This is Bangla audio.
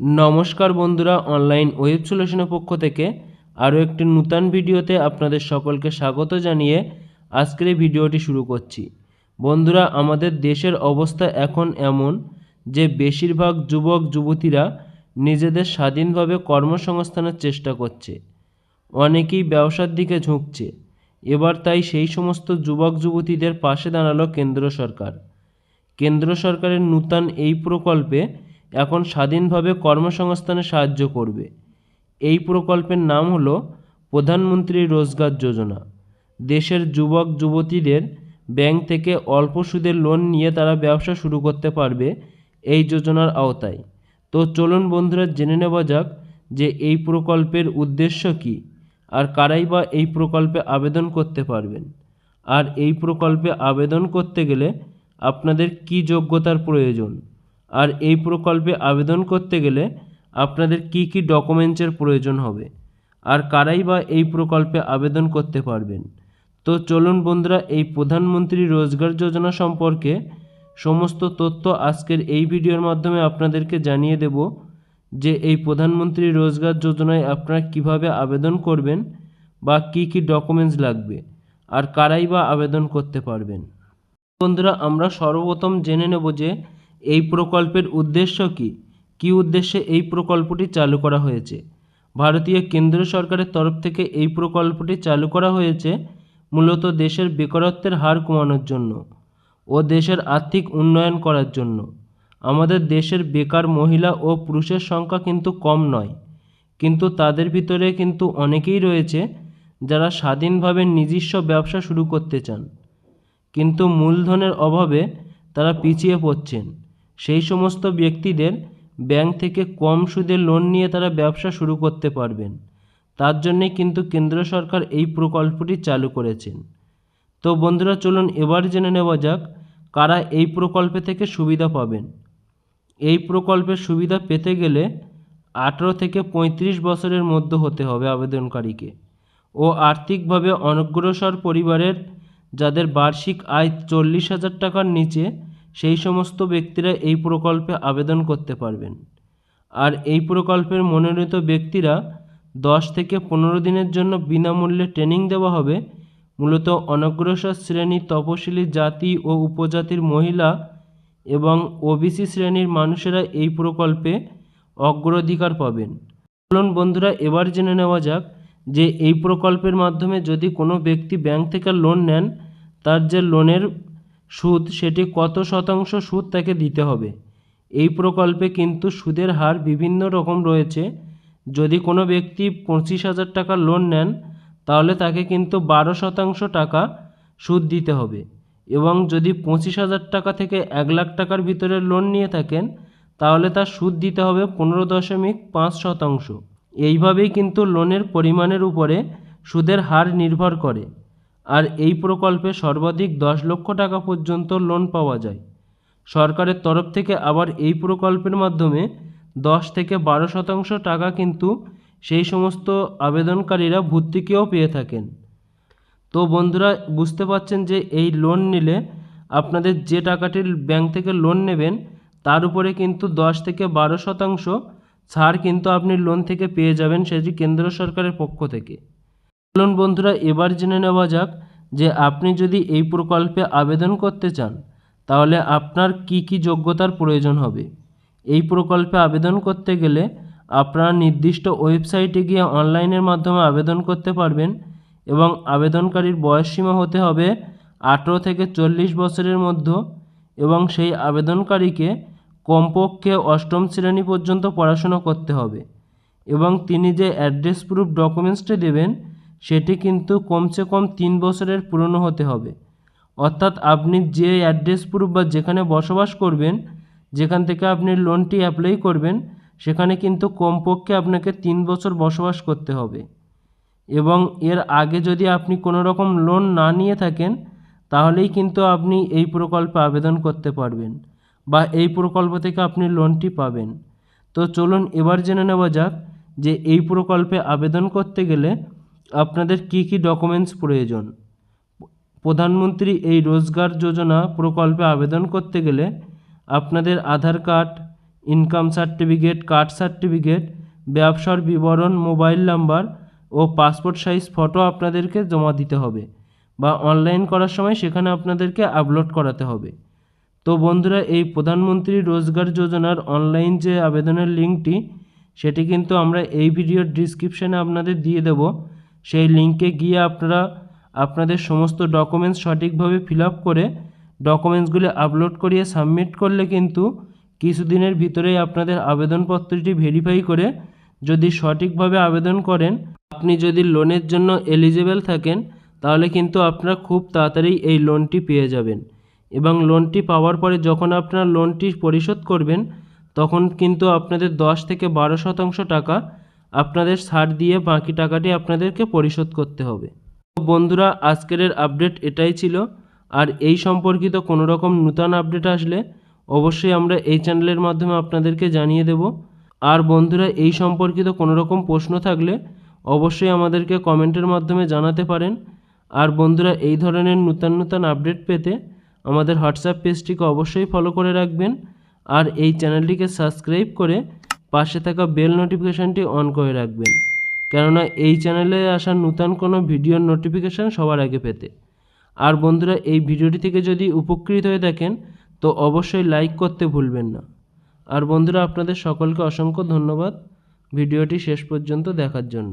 নমস্কার বন্ধুরা অনলাইন ওয়েব সলিউশনের পক্ষ থেকে আরও একটি নূতন ভিডিওতে আপনাদের সকলকে স্বাগত জানিয়ে আজকের এই ভিডিওটি শুরু করছি। বন্ধুরা, আমাদের দেশের অবস্থা এখন এমন যে বেশিরভাগ যুবক, যুবতীরা নিজেদের স্বাধীনভাবে কর্মসংস্থানের চেষ্টা করছে। অনেকেই ব্যবসার দিকে ঝুঁকছে। এবার তাই সেই সমস্ত যুবক, যুবতীদের পাশে দাঁড়াল কেন্দ্র সরকার। কেন্দ্র সরকারের নূতন এই প্রকল্পে এখন স্বাধীনভাবে কর্মসংস্থানে সাহায্য করবে। এই প্রকল্পের নাম হলো প্রধানমন্ত্রী রোজগার যোজনা। দেশের যুবক, যুবতীদের ব্যাংক থেকে অল্প সুদে লোন নিয়ে তারা ব্যবসা শুরু করতে পারবে এই যোজনার আওতায়। তো চলুন বন্ধুরা, জেনে নেওয়া যাক যে এই প্রকল্পের উদ্দেশ্য কী আর কারাই বা এই প্রকল্পে আবেদন করতে পারবেন। আর এই প্রকল্পে আবেদন করতে গেলে আপনাদের কী যোগ্যতার প্রয়োজন? আর এই প্রকল্পে আবেদন করতে গেলে আপনাদের কী কী ডকুমেন্টসের প্রয়োজন হবে? আর কারাই বা এই প্রকল্পে আবেদন করতে পারবেন? তো চলুন বন্ধুরা, এই প্রধানমন্ত্রী রোজগার যোজনা সম্পর্কে সমস্ত তথ্য আজকের এই ভিডিওর মাধ্যমে আপনাদেরকে জানিয়ে দেব যে এই প্রধানমন্ত্রী রোজগার যোজনায় আপনারা কীভাবে আবেদন করবেন বা কি কি ডকুমেন্টস লাগবে আর কারাই বা আবেদন করতে পারবেন। বন্ধুরা, আমরা সর্বপ্রথম জেনে নেব যে এই প্রকল্পের উদ্দেশ্য কী? কী উদ্দেশ্যে এই প্রকল্পটি চালু করা হয়েছে? ভারতীয় কেন্দ্র সরকারের তরফ থেকে এই প্রকল্পটি চালু করা হয়েছে মূলত দেশের বেকারত্বের হার কমানোর জন্য ও দেশের আর্থিক উন্নয়ন করার জন্য। আমাদের দেশের বেকার মহিলা ও পুরুষের সংখ্যা কিন্তু কম নয়, কিন্তু তাদের ভিতরে কিন্তু অনেকেই রয়েছে যারা স্বাধীনভাবে নিজস্ব ব্যবসা শুরু করতে চান, কিন্তু মূলধনের অভাবে তারা পিছিয়ে পড়ছেন। সেই সমস্ত ব্যক্তিদের ব্যাংক থেকে কম সুদে লোন নিয়ে তারা ব্যবসা শুরু করতে পারবেন। তার জন্যে কিন্তু কেন্দ্র সরকার এই প্রকল্পটি চালু করেছেন। তো বন্ধুরা, চলুন এবার জেনে নেওয়া যাক কারা এই প্রকল্পে থেকে সুবিধা পাবেন। এই প্রকল্পের সুবিধা পেতে গেলে আঠেরো থেকে পঁয়ত্রিশ বছরের মধ্যে হতে হবে আবেদনকারীকে ও আর্থিকভাবে অনগ্রসর পরিবারের যাদের বার্ষিক আয় চল্লিশ হাজার টাকার নিচে সেই সমস্ত ব্যক্তিরা এই প্রকল্পে আবেদন করতে পারবেন। আর এই প্রকল্পের মনোনীত ব্যক্তিরা দশ থেকে পনেরো দিনের জন্য বিনামূল্যে ট্রেনিং দেওয়া হবে। মূলত অনগ্রসর শ্রেণি তপশিলি জাতি ও উপজাতির মহিলা এবং ওবিসি শ্রেণির মানুষেরা এই প্রকল্পে অগ্রাধিকার পাবেন। চলুন বন্ধুরা, এবার জেনে নেওয়া যাক যে এই প্রকল্পের মাধ্যমে যদি কোনো ব্যক্তি ব্যাংক থেকে লোন নেন, তার যে লোনের সুদ, সেটি কত শতাংশ সুদ তাকে দিতে হবে? এই প্রকল্পে কিন্তু সুদের হার বিভিন্ন রকম রয়েছে। যদি কোনো ব্যক্তি পঁচিশ হাজার টাকা লোন নেন, তাহলে তাকে কিন্তু বারো শতাংশ টাকা সুদ দিতে হবে। এবং যদি পঁচিশ হাজার টাকা থেকে এক লাখ টাকার ভিতরে লোন নিয়ে থাকেন, তাহলে তার সুদ দিতে হবে পনেরো দশমিক পাঁচ শতাংশ। এইভাবেই কিন্তু লোনের পরিমাণের উপরে সুদের হার নির্ভর করে। আর এই প্রকল্পে সর্বাধিক দশ লক্ষ টাকা পর্যন্ত লোন পাওয়া যায়। সরকারের তরফ থেকে আবার এই প্রকল্পের মাধ্যমে দশ থেকে বারো শতাংশ টাকা কিন্তু সেই সমস্ত আবেদনকারীরা ভর্তুকিও পেয়ে থাকেন। তো বন্ধুরা, বুঝতে পারছেন যে এই লোন নিলে আপনাদের যে টাকাটি ব্যাংক থেকে লোন নেবেন, তার উপরে কিন্তু দশ থেকে বারো শতাংশ ছাড় কিন্তু আপনি লোন থেকে পেয়ে যাবেন সেটি কেন্দ্র সরকারের পক্ষ থেকে। চলুন বন্ধুরা, এবার জেনে নেওয়া যাক যে আপনি যদি এই প্রকল্পে আবেদন করতে চান, তাহলে আপনার কি কি যোগ্যতার প্রয়োজন হবে? এই প্রকল্পে আবেদন করতে গেলে আপনারা নির্দিষ্ট ওয়েবসাইটে গিয়ে অনলাইনের মাধ্যমে আবেদন করতে পারবেন এবং আবেদনকারীর বয়সসীমা হতে হবে আঠেরো থেকে চল্লিশ বছরের মধ্যে এবং সেই আবেদনকারীকে কমপক্ষে অষ্টম শ্রেণি পর্যন্ত পড়াশোনা করতে হবে এবং তিনি যে অ্যাড্রেস প্রুফ ডকুমেন্টসটি দেবেন সেটি কিন্তু কমসে কম তিন বছরের পুরনো হতে হবে। অর্থাৎ আপনি যে অ্যাড্রেস প্রুফ বা যেখানে বসবাস করবেন, যেখান থেকে আপনি লোনটি অ্যাপ্লাই করবেন, সেখানে কিন্তু কমপক্ষে আপনাকে তিন বছর বসবাস করতে হবে। এবং এর আগে যদি আপনি কোনো রকম লোন না নিয়ে থাকেন, তাহলেই কিন্তু আপনি এই প্রকল্পে আবেদন করতে পারবেন বা এই প্রকল্প থেকে আপনি লোনটি পাবেন। তো চলুন এবার জেনে নেওয়া যাক যে এই প্রকল্পে আবেদন করতে গেলে আপনাদের কী কী ডকুমেন্টস প্রয়োজন? প্রধানমন্ত্রী এই রোজগার যোজনা প্রকল্পে আবেদন করতে গেলে আপনাদের Aadhaar card income certificate caste certificate ব্যবসার বিবরণ মোবাইল নাম্বার ও পাসপোর্ট সাইজ ফটো আপনাদেরকে জমা দিতে হবে বা অনলাইন করার সময় সেখানে আপনাদেরকে আপলোড করাতে হবে। তো বন্ধুরা, এই প্রধানমন্ত্রী রোজগার যোজনার অনলাইন যে আবেদনের লিঙ্কটি সেটি কিন্তু আমরা এই ভিডিওর ডিসক্রিপশানে আপনাদের দিয়ে দেব। সেই লিঙ্কে গিয়ে আপনারা আপনাদের সমস্ত ডকুমেন্টস সঠিকভাবে ফিল আপ করে ডকুমেন্টসগুলি আপলোড করিয়ে সাবমিট করলে কিন্তু কিছুদিনের ভিতরেই আপনাদের আবেদনপত্রটি ভেরিফাই করে যদি সঠিকভাবে আবেদন করেন, আপনি যদি লোনের জন্য এলিজেবল থাকেন, তাহলে কিন্তু আপনারা খুব তাড়াতাড়ি এই লোনটি পেয়ে যাবেন। এবং লোনটি পাওয়ার পরে যখন আপনারা লোনটি পরিশোধ করবেন, তখন কিন্তু আপনাদের দশ থেকে বারো শতাংশ টাকা আপনাদের ছাড় দিয়ে বাকি টাকাটি আপনাদেরকে পরিশোধ করতে হবে। তো বন্ধুরা, আজকের আপডেট এটাই ছিল। আর এই সম্পর্কিত কোনো রকম নূতন আপডেট আসলে অবশ্যই আমরা এই চ্যানেলের মাধ্যমে আপনাদেরকে জানিয়ে দেব। আর বন্ধুরা, এই সম্পর্কিত কোনো রকম প্রশ্ন থাকলে অবশ্যই আমাদেরকে কমেন্টের মাধ্যমে জানাতে পারেন। আর বন্ধুরা, এই ধরনের নূতন নূতন আপডেট পেতে আমাদের হোয়াটসঅ্যাপ পেজটিকে অবশ্যই ফলো করে রাখবেন। আর এই চ্যানেলটিকে সাবস্ক্রাইব করে পাশে থাকা বেল নোটিফিকেশানটি অন করে রাখবেন। কেননা এই চ্যানেলে আসা নূতন কোনো ভিডিওর নোটিফিকেশান সবার আগে পেতে। আর বন্ধুরা, এই ভিডিওটি থেকে যদি উপকৃত হয়ে থাকেন, তো অবশ্যই লাইক করতে ভুলবেন না। আর বন্ধুরা, আপনাদের সকলকে অসংখ্য ধন্যবাদ ভিডিওটি শেষ পর্যন্ত দেখার জন্য।